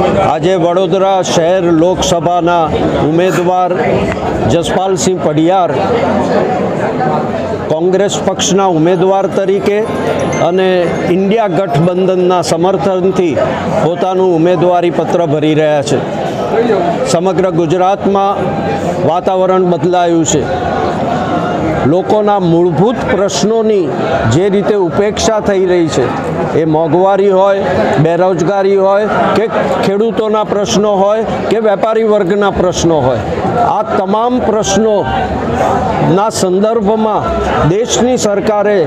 આજે વડોદરા શહેર લોકસભાના ઉમેદવાર જસપાલસિંહ પડિયાર કોંગ્રેસ પક્ષના ઉમેદવાર તરીકે અને ઇન્ડિયા ગઠબંધનના સમર્થનથી પોતાનું ઉમેદવારી પત્ર ભરી રહ્યા છે. સમગ્ર ગુજરાતમાં વાતાવરણ બદલાયું છે. લોકોના મૂળભૂત પ્રશ્નોની જે રીતે ઉપેક્ષા થઈ રહી છે, એ મોંઘવારી હોય, બેરોજગારી હોય, કે ખેડૂતોના પ્રશ્નો હોય, કે વેપારી વર્ગના પ્રશ્નો હોય, આ તમામ પ્રશ્નોના સંદર્ભમાં દેશની સરકારે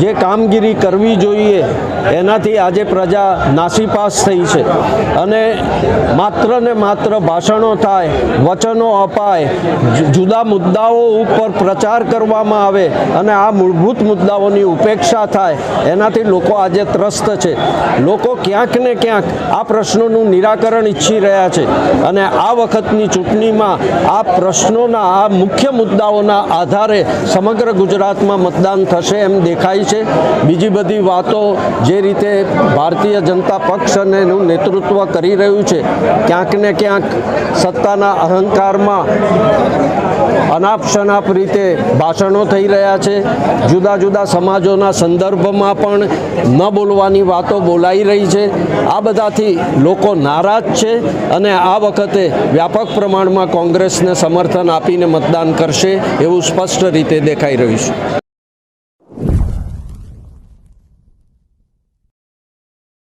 જે કામગીરી કરવી જોઈએ, એનાથી આજે પ્રજા નાસીપાસ થઈ છે. અને માત્ર ને માત્ર ભાષણો થાય, વચનો અપાય, જુદા મુદ્દાઓ ઉપર પ્રચાર કરવામાં આવે અને આ મૂળભૂત મુદ્દાઓની ઉપેક્ષા થાય, એનાથી લોકો આજે ત્રસ્ત છે. લોકો ક્યાંક ને ક્યાંક આ પ્રશ્નોનું નિરાકરણ ઈચ્છી રહ્યા છે અને આ વખતની ચૂંટણીમાં આ પ્રશ્નોના, આ મુખ્ય મુદ્દાઓના આધારે સમગ્ર ગુજરાતમાં મતદાન થશે એમ દેખાય છે. બીજી બધી વાતો જે રીતે ભારતીય જનતા પક્ષ અને એનું નેતૃત્વ કરી રહ્યું છે, ક્યાંક ને ક્યાંક સત્તાના અહંકારમાં અનાપ શનાપ રીતે ભાષણો થઈ રહ્યા છે. જુદા જુદા સમાજોના સંદર્ભમાં પણ ન બોલવાની વાતો બોલાઈ રહી છે. આ બધાથી લોકો નારાજ છે અને આ વખતે વ્યાપક પ્રમાણમાં કોંગ્રેસને સમર્થન આપીને મતદાન કરશે એવું સ્પષ્ટ રીતે દેખાઈ રહ્યું છે.